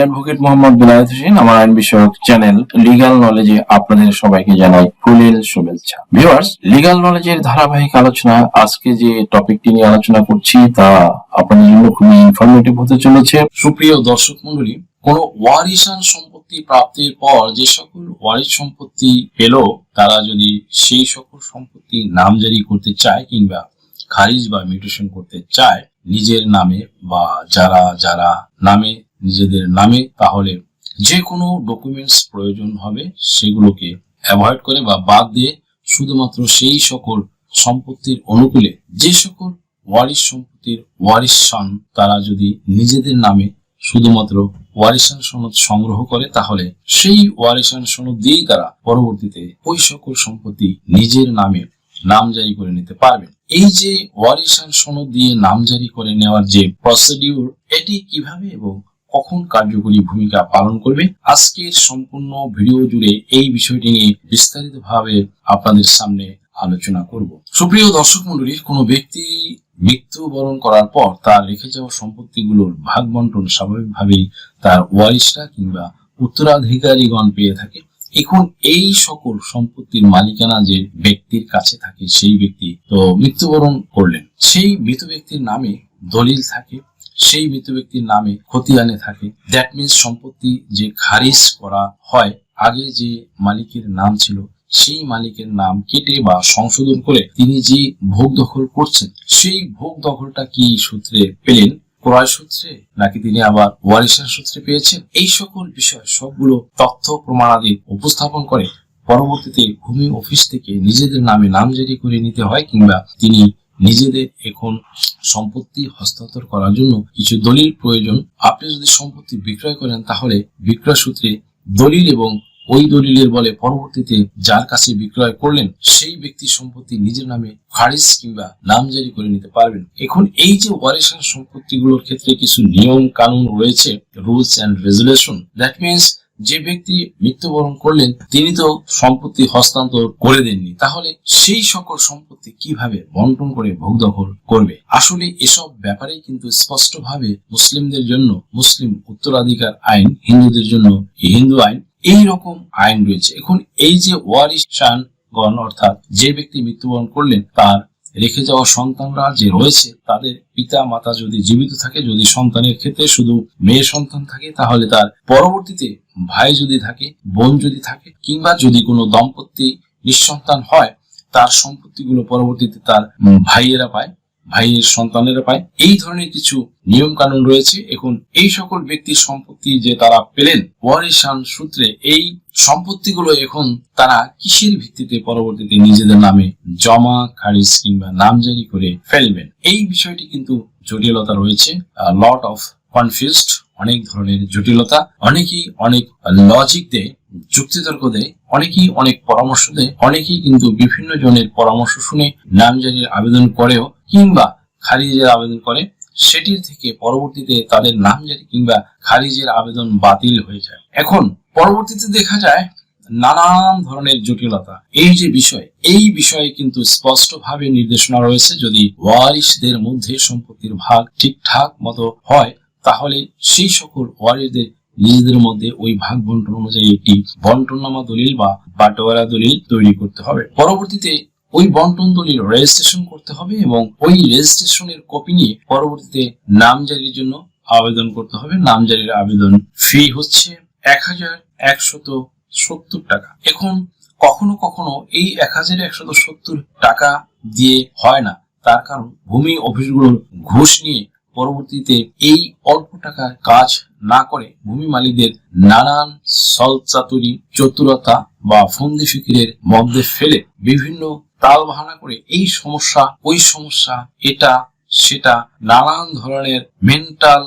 Advocate Mohammad বিলায়ত Hossain, আমার আইন বিষয়ক চ্যানেল লিগ্যাল নলেজে আপনাদের সবাইকে জানাই ফুলেল শুভেচ্ছা। ভিউয়ার্স লিগ্যাল নলেজের ধারাবাহিক আলোচনা, আজকে যে টপিকটি নিয়ে আলোচনা করছি তা আপনাদের জন্য খুবই ইনফরমেটিভ হতে চলেছে। সুপ্রিয় দর্শক মন্ডলী কোন ওয়ারিশান সম্পত্তি প্রাপ্তির পর যে সকল ওয়ারিশ সম্পত্তি পেল, তারা যদি সেই সকল সম্পত্তি নামজারি করতে চায় কিংবা খারিজ বা মিউটেশন করতে চায়, নিজের নামে বা যারা যারা নামে নিজেদের নামে, তাহলে যে কোনো ডকুমেন্টস প্রয়োজন হবে, সেগুলোকে অ্যাভয়েড করে বা বাদ দিয়ে শুধুমাত্র সেই সকল সম্পত্তির অনুকূলে, যে সকল ওয়ারিশ সম্পত্তির ওয়ারিশ সন তারা যদি নিজেদের নামে শুধুমাত্র ওয়ারিশান সনদ সংগ্রহ করে, তাহলে সেই ওয়ারিশান সনদ দিয়েই তারা পরবর্তীতে ওই সকল সম্পত্তি নিজের নামে নামজারি করে নিতে পারবেন এই যে ওয়ারিশান সনদ দিয়ে নামজারি করে নেওয়ার যে প্রসিডিউর এটি কীভাবে এবং কখন কার্যকরী ভূমিকা পালন করবে? আজকের সম্পূর্ণ ভিডিও জুড়ে এই বিষয়টি নিয়ে বিস্তারিতভাবে আপনাদের সামনে আলোচনা করব। সুপ্রিয় দর্শক মন্ডলী কোনো ব্যক্তি মৃত্যুবরণ করার পর তার রেখে যাওয়া সম্পত্তিগুলোর ভাগ বন্টন স্বাভাবিকভাবেই তার ওয়ারিশরা কিংবা উত্তরাধিকারীগণ পেয়ে থাকে। এখন এই সকল সম্পত্তির মালিকানা যে ব্যক্তির কাছে থাকে, সেই ব্যক্তি তো মৃত্যুবরণ করলেন। সেই মৃত ব্যক্তির নামে দলিল থাকে। সেই মৃত ব্যক্তির নামে খতিয়ানে থাকে। দ্যাট মিনস সম্পত্তি যে খারিজ করা হয়, আগে যে মালিকের নাম ছিল, সেই মালিকের নাম কেটে বা সংশোধন করে তিনি যে ভোগ দখল করছেন, সেই ভোগ দখলটা কি সূত্রে পেলেন? ক্রয় সূত্রে? নাকি তিনি আবার ওয়ারিশান সূত্রে পেয়েছেন? এই সকল বিষয়, সবগুলো তথ্য প্রমাণাদি উপস্থাপন করে পরবর্তীতে ভূমি অফিস থেকে নিজেদের নামে নাম নামজারি করে নিতে হয় কিংবা তিনি নিজেদের এখন সম্পত্তি হস্তান্তর করার জন্য কিছু দলিল প্রয়োজন। আপনি যদি সম্পত্তি বিক্রয় করেন, তাহলে বিক্রয় সূত্রে দলিল এবং ওই দলিলের বলে পরবর্তীতে যার কাছে বিক্রয় করলেন, সেই ব্যক্তি সম্পত্তি নিজের নামে খারিজ কিংবা নামজারি করে নিতে পারবেন। এখন এই যে ওয়ারিশান সম্পত্তিগুলোর ক্ষেত্রে কিছু নিয়ম কানুন রয়েছে rules and regulation that means যে ব্যক্তি মৃত্যুবরণ করলেন, তিনি তো সম্পত্তি হস্তান্তর করে দেননি। তাহলে সেই সকল সম্পত্তি কীভাবে বন্টন করে ভোগ দখল করবে? আসলে এসব ব্যাপারে কিন্তু স্পষ্টভাবে মুসলিমদের জন্য মুসলিম উত্তরাধিকার আইন, হিন্দুদের জন্য হিন্দু আইন এই রকম আইন রয়েছে। এখন এই যে ওয়ারিশান গণ অর্থাৎ যে ব্যক্তি মৃত্যুবরণ করলেন, তার রেখে যাওয়া সন্তানরা যে রয়েছে, তাদের পিতা মাতা যদি জীবিত থাকে, যদি সন্তানের ক্ষেত্রে শুধু মেয়ে সন্তান থাকে, তাহলে তার পরবর্তীতে ভাই যদি থাকে, বোন যদি থাকে, কিংবা যদি কোনো দম্পতি নিঃসন্তান হয়, তার সম্পত্তিগুলো পরবর্তীতে তার ভাইয়েরা পায়, ভাইয়ের সন্তানেরা পায়। এই ধরনের কিছু নিয়ম কানুন রয়েছে। এখন এই সকল ব্যক্তির সম্পত্তি যে তারা পেলেন ওয়ারিশান সূত্রে এই সম্পত্তিগুলো এখন তারা কিসের ভিত্তিতে পরবর্তীতে নিজেদের নামে জমা, খারিজ কিংবা নামজারি করে ফেলবেন? এই বিষয়টি কিন্তু জটিলতা রয়েছে। লট অফ কনফিউজড অনেক ধরনের জটিলতা। অনেকেই অনেক লজিক দেয়, যুক্তিতর্ক দেয়, অনেকেই অনেক পরামর্শ দেয়, অনেকেই কিন্তু বিভিন্ন জনের পরামর্শ শুনে নামজারির আবেদন করেও কিংবা খারিজের আবেদন করে। সেটির থেকে পরবর্তীতে তাদের নামজারি কিংবা খারিজের আবেদন বাতিল হয়ে যায়। এখন পরবর্তীতে দেখা যায় নানান ধরনের জটিলতা। এই যে বিষয়, এই বিষয়ে কিন্তু স্পষ্টভাবে নির্দেশনা রয়েছে। যদি ওয়ারিশদের মধ্যে সম্পত্তির ভাগ ঠিকঠাক মতো হয়, তাহলে সেই সকল ওয়ারিশদের নিজেদের মধ্যে ওই ভাগ বন্টন অনুযায়ী একটি বন্টননামা দলিল বা বাটোয়ারা দলিল তৈরি করতে হবে। পরবর্তীতে ওই বন্টন দলিল রেজিস্ট্রেশন করতে হবে এবং ওই রেজিস্ট্রেশনের কপি নিয়ে পরবর্তীতে নামজারির জন্য আবেদন করতে হবে। নামজারির আবেদন ফি হচ্ছে এক হাজার একশত সত্তর টাকা। এখন কখনো কখনো এই এক হাজার একশত সত্তর টাকা দিয়ে হয় না। তার কারণ ভূমি অফিসগুলোর ঘুষ নিয়ে পরবর্তীতে এই অল্প টাকার কাজ না করে ভূমি মালিকদের নানান সলচাতুরি, চতুরতা বা ফন্দি ফিকিরের মধ্যে ফেলে বিভিন্ন তাল বাহানা করে এই সমস্যা, ওই সমস্যা, এটা, সেটা নানান ধরনের মেন্টাল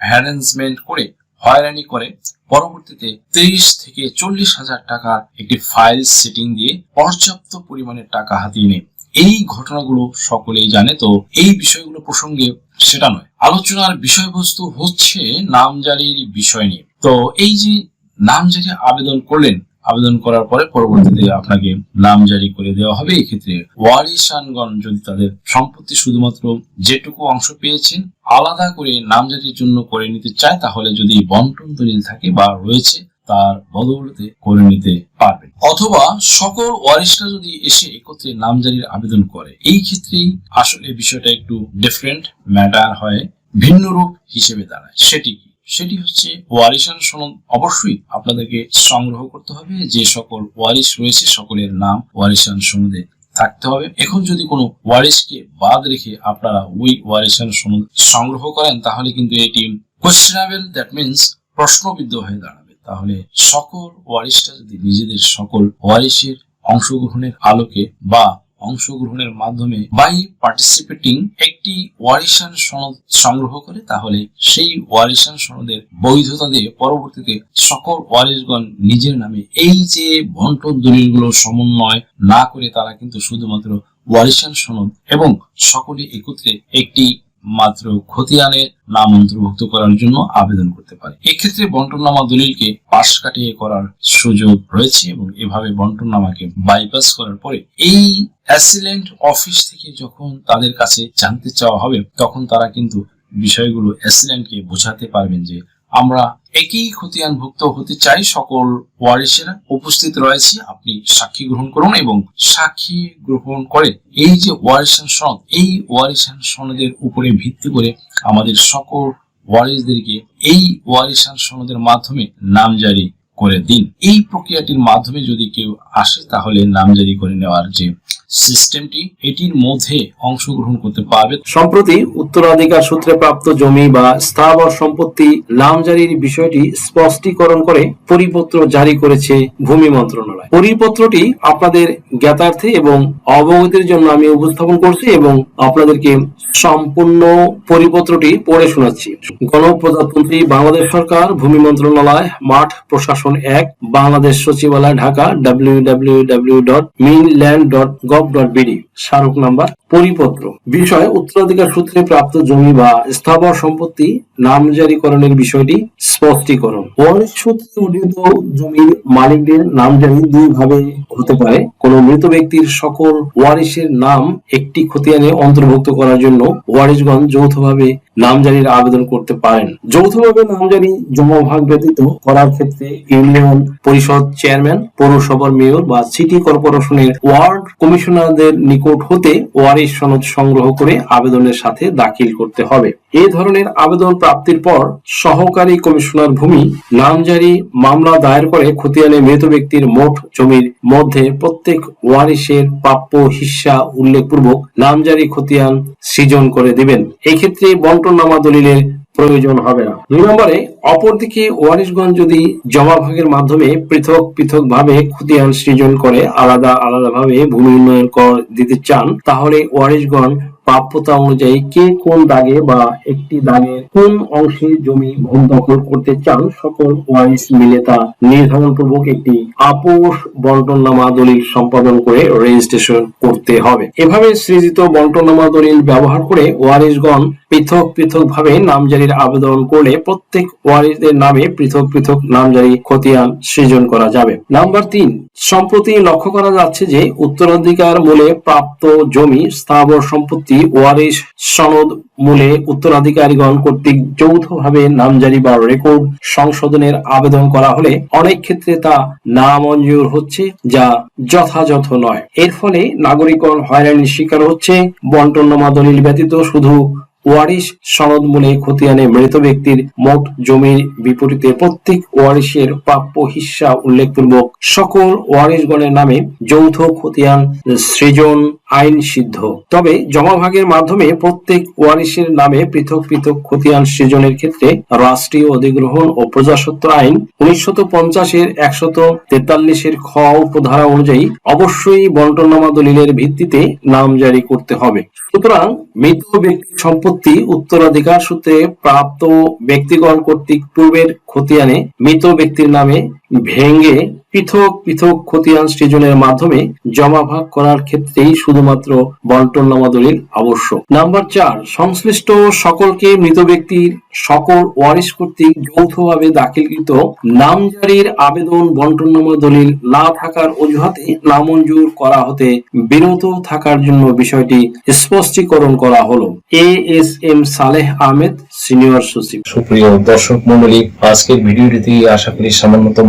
হ্যারেঞ্জমেন্ট করে হয়রানি করে পরবর্তীতে তেইশ থেকে চল্লিশ হাজার টাকার একটি ফাইল সেটিং দিয়ে পর্যাপ্ত পরিমাণের টাকা হাতিয়ে নেয়। এই ঘটনাগুলো সকলেই জানে, তো এই বিষয়গুলো প্রসঙ্গে সেটা নয়। আলোচনার বিষয়বস্তু হচ্ছে নামজারির বিষয় নিয়ে। তো এই যে নামজারি আবেদন করলেন আবেদন করার পরে পরবর্তীতে আপনাকে নাম জারি করে দেওয়া হবে। এক্ষেত্রে ওয়ারিশানগণ যদি তাদের সম্পত্তি শুধুমাত্র যেটুকু অংশ পেয়েছেন, আলাদা করে নাম জারির জন্য করে নিতে চায়, তাহলে যদি বন্টন দলিল থাকে বা রয়েছে, তার বদৌলতে করে নিতে পারবেন। অথবা সকল ওয়ারিশরা যদি এসে একত্রে নামজারির আবেদন করে, এই ক্ষেত্রেই আসলে বিষয়টা একটু ডিফারেন্ট ম্যাটার হয় ভিন্ন রূপ হিসেবে দাঁড়ায়। সেটি কি? সেটি হচ্ছে ওয়ারিশান সনদ অবশ্যই আপনাদেরকে সংগ্রহ করতে হবে যে সকল ওয়ারিশ রয়েছে, সকলের নাম ওয়ারিশান সনদে থাকতে হবে। এখন যদি কোনো ওয়ারিশকে বাদ রেখে আপনারা ওই ওয়ারিশান সনদ সংগ্রহ করেন, তাহলে কিন্তু এটি কোয়েশ্চেনেবল দ্যাট মিনস প্রশ্নবিদ্ধ হয়ে দাঁড়াবে। তাহলে সকল ওয়ারিশরা যদি নিজেদের সকল ওয়ারিশের অংশগ্রহণের আলোকে বা অংশগ্রহণের মাধ্যমে বাই পার্টিসিপেটিং একটি ওয়ারিশান সনদ সংগ্রহ করে, তাহলে সেই ওয়ারিশান সনদের বৈধতা দিয়ে পরবর্তীতে সকল ওয়ারিশগণ নিজের নামে এই যে বন্টন দলিলগুলো সমন্বয় না করে তারা কিন্তু শুধুমাত্র ওয়ারিশান সনদ এবং সকলে একত্রে একটি মাত্র খতিয়ানের নাম অন্তর্ভুক্ত করার জন্য আবেদন করতে পারে। এক্ষেত্রে বন্টননামা দলিলকে পাশ কাটিয়ে করার সুযোগ রয়েছে এবং এভাবে বন্টননামাকে বাইপাস করার পরে এই অ্যাসিলেন্ট অফিস থেকে যখন তাদের কাছে জানতে চাওয়া হবে, তখন তারা কিন্তু বিষয়গুলো অ্যাসিলেন্টকে বোঝাতে পারবেন যে আমরা একই খতিয়ানভুক্ত হতে চাই, সকল ওয়ারিশেরা উপস্থিত রয়েছে, আপনি সাক্ষী গ্রহণ করুন এবং সাক্ষী গ্রহণ করে এই যে ওয়ারিশান সনদ, এই ওয়ারিশান সনদের উপরে ভিত্তি করে আমাদের সকল ওয়ারিশদেরকে এই ওয়ারিশান সনদের মাধ্যমে নাম জারি করে দিন। এই প্রক্রিয়াটির মাধ্যমে যদি কেউ আসে, তাহলে নামজারি করে নেওয়ার যে সিস্টেমটি এটির মধ্যে অংশগ্রহণ করতে পারবে। সম্প্রতি উত্তরাধিকার সূত্রে প্রাপ্ত জমি বা স্থাবর সম্পত্তি নামজারির বিষয়টি স্পষ্টীকরণ করে পরিপত্র জারি করেছে ভূমি মন্ত্রণালয়। পরিপত্রটি আপনাদের জ্ঞাতার্থে এবং অবগতির জন্য আমি উপস্থাপন করছি এবং আপনাদেরকে সম্পূর্ণ পরিপত্রটি পড়ে শোনাচ্ছি। গণপ্রজাতন্ত্রী বাংলাদেশ সরকার, ভূমি মন্ত্রণালয়, মাঠ প্রশাসন এক, বাংলাদেশ সচিবালয় Dhaka W W W dot minland dot gov dot BD স্মারক নাম্বার পরিপত্র। বিষয় উত্তরাধিকার সূত্রে প্রাপ্ত জমি বা স্থাবর সম্পত্তি নামজারিকরণের বিষয়টি স্পষ্টীকরণ। ওয়ারিশ সূত্রে অর্জিত জমির মালিকদের নামজারি দুই ভাবে হতে পারে। কোন মৃত ব্যক্তির সকল ওয়ারিশের নাম একটি খতিয়ানে অন্তর্ভুক্ত করার জন্য ওয়ারিশগণ যৌথভাবে নামজারির আবেদন করতে পারেন। যৌথভাবে নামজারি জমাভাগ ব্যতীত করার ক্ষেত্রে ইউনিয়ন পরিষদ চেয়ারম্যান, পৌরসভার মেয়র বা সিটি কর্পোরেশনের ওয়ার্ড কমিশনারদের নিকট হতে ওয়ারিশ সনদ সংগ্রহ করে আবেদনের সাথে দাখিল করতে হবে। এ ধরনের আবেদন প্রাপ্তির পর সহকারী কমিশনার ভূমি নামজারি মামলা দায়ের করে খতিয়ানে মৃত ব্যক্তির মোট জমির মধ্যে প্রত্যেক ওয়ারিশের প্রাপ্য হিস্সা উল্লেখপূর্বক নামজারি খতিয়ান সৃজন করে দিবেন। এক্ষেত্রে বন্টন বন্টননামা দলিলের প্রয়োজন হবে না। দুই নম্বরে, অপরদিকে ওয়ারিশগঞ্জ যদি জমা ভাগের মাধ্যমে পৃথক পৃথক ভাবে খতিয়ান সৃজন করে আলাদা আলাদা ভাবে ভূমি উন্নয়ন কর দিতে চান, তাহলে ওয়ারিশগঞ্জ প্রাপ্যতা অনুযায়ী কে কোন দাগে বা একটি দাগে কোন অংশে জমি ভূমি দখল করতে চান, সকল ওয়ারিশ মিলে তা নির্ধারণ পূর্বক একটি আপোষ বন্টননামা দলিল সম্পাদন করে রেজিস্ট্রেশন করতে হবে। এভাবে সৃজিত বন্টননামা দলিল ব্যবহার করে ওয়ারিশগণ পৃথক পৃথক ভাবে নামজারির আবেদন করলে প্রত্যেক ওয়ারিশদের নামে পৃথক পৃথক নামজারি খতিয়ান সৃজন করা যাবে। নাম্বার তিন, সম্প্রতি লক্ষ্য করা যাচ্ছে যে উত্তরাধিকার মূলে প্রাপ্ত জমি স্থাবর সম্পত্তি ওয়ারিশ সনদ মূলে উত্তরাধিকারীগণ কর্তৃক যৌথভাবে নামজারি বা রেকর্ড সংশোধনের আবেদন করা হলে অনেক ক্ষেত্রে তা নামঞ্জুর হচ্ছে, যা যথাযথ নয়। এর ফলে নাগরিকগণ হয়রানির শিকার হচ্ছে। বন্টননামা দলিল ব্যতীত শুধু ওয়ারিশ সনদ মূলে খতিয়ানে মৃত ব্যক্তির মোট জমির বিপরীতে প্রত্যেক ওয়ারিশের প্রাপ্য হিস্সা উল্লেখপূর্বক সকল ওয়ারিশগণের নামে যৌথ খতিয়ান সৃজন আইন সিদ্ধ। তবে জমাভাগের মাধ্যমে প্রত্যেক ওয়ারিশের নামে পৃথক পৃথক খতিয়ান সৃজনের ক্ষেত্রে রাষ্ট্রীয় অধিগ্রহণ ও প্রজাসত্ব আইন উনিশশত পঞ্চাশের একশত তেতাল্লিশের খ উপধারা অনুযায়ী অবশ্যই বন্টননামা দলিলের ভিত্তিতে নাম জারি করতে হবে। সুতরাং মৃত ব্যক্তির সম্পত্তি উত্তরাধিকার সূত্রে প্রাপ্ত ব্যক্তিগণ কর্তৃক পূর্বের খতিয়ানে মৃত ব্যক্তির নামে ভেঙে পৃথক পৃথক খতিয়ান সৃজনের মাধ্যমে জমা ভাগ করার ক্ষেত্রেই শুধুমাত্র বন্টননামা দলিল আবশ্যক। নাম্বার চার, সংশ্লিষ্ট সকলকে মৃত ব্যক্তির সকল ওয়ারিশ কর্তৃক যৌথভাবে দাখিলকৃত নামজারির আবেদন বন্টননামা দলিল না থাকার অজুহাতে নামঞ্জুর করা হতে বিরত থাকার জন্য বিষয়টি স্পষ্টীকরণ করা হলো। A S M Saleh Ahmed, senior সচিব। সুপ্রিয় দর্শক মন্ডলী আজকের ভিডিওটিতে আশা করি সামান্যতম